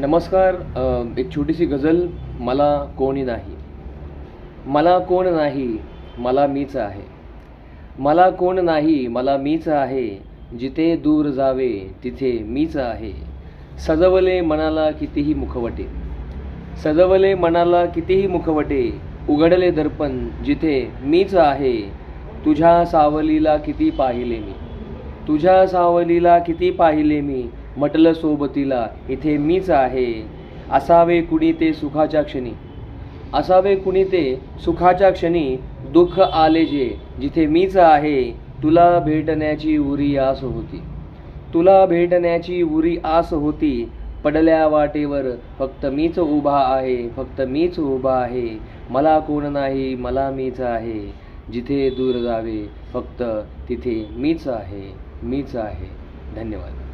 नमस्कार एक छोटीशी गझल मला कोणी नाही. मला कोण नाही मला मीच आहे. मला कोण नाही मला मीच आहे. जिथे दूर जावे तिथे मीच आहे. सजवले मनाला कितीही मुखवटे. सजवले मनाला कितीही मुखवटे. उघडले दर्पण जिथे मीच आहे. तुझ्या सावलीला किती पाहिले मी. तुझ्या सावलीला किती पाहिले मी? म्हटलं सोबतीला इथे मीच आहे. असावे कुणी ते सुखाच्या क्षणी. असावे कुणी ते सुखाच्या क्षणी दुःख आले जे जिथे मीच आहे तुला भेटण्याची उरी आस होती. तुला भेटण्याची उरी आस होती पडल्या वाटेवर फक्त मीच उभा आहे फक्त मीच उभा आहे. मला कोण नाही मला मीच आहे. जिथे दूर जावे फक्त तिथे मीच आहे मीच आहे. धन्यवाद.